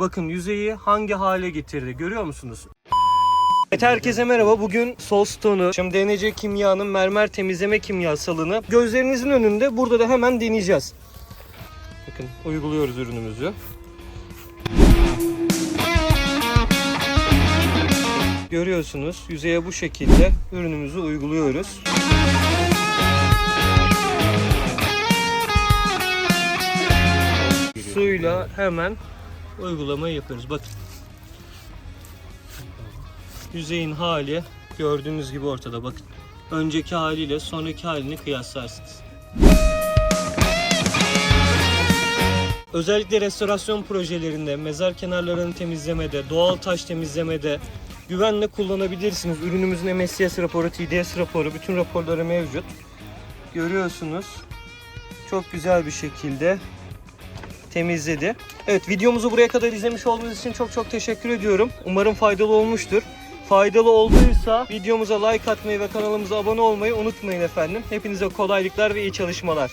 Bakın yüzeyi hangi hale getirdi görüyor musunuz? Evet herkese merhaba. Bugün Solstone'u, şimdi DNC Kimya'nın mermer temizleme kimyasalını gözlerinizin önünde burada da hemen deneyeceğiz. Bakın uyguluyoruz ürünümüzü. Görüyorsunuz yüzeye bu şekilde ürünümüzü uyguluyoruz. Suyla hemen uygulamayı yapıyoruz. Bakın. Yüzeyin hali gördüğünüz gibi ortada bakın. Önceki haliyle sonraki halini kıyaslarsınız. Özellikle restorasyon projelerinde, mezar kenarlarını temizlemede, doğal taş temizlemede güvenle kullanabilirsiniz. Ürünümüzün MSCS raporu, TDS raporu, bütün raporları mevcut. Görüyorsunuz. Çok güzel bir şekilde temizledi. Evet videomuzu buraya kadar izlemiş olduğunuz için çok çok teşekkür ediyorum. Umarım faydalı olmuştur. Faydalı olduysa videomuza like atmayı ve kanalımıza abone olmayı unutmayın efendim. Hepinize kolaylıklar ve iyi çalışmalar.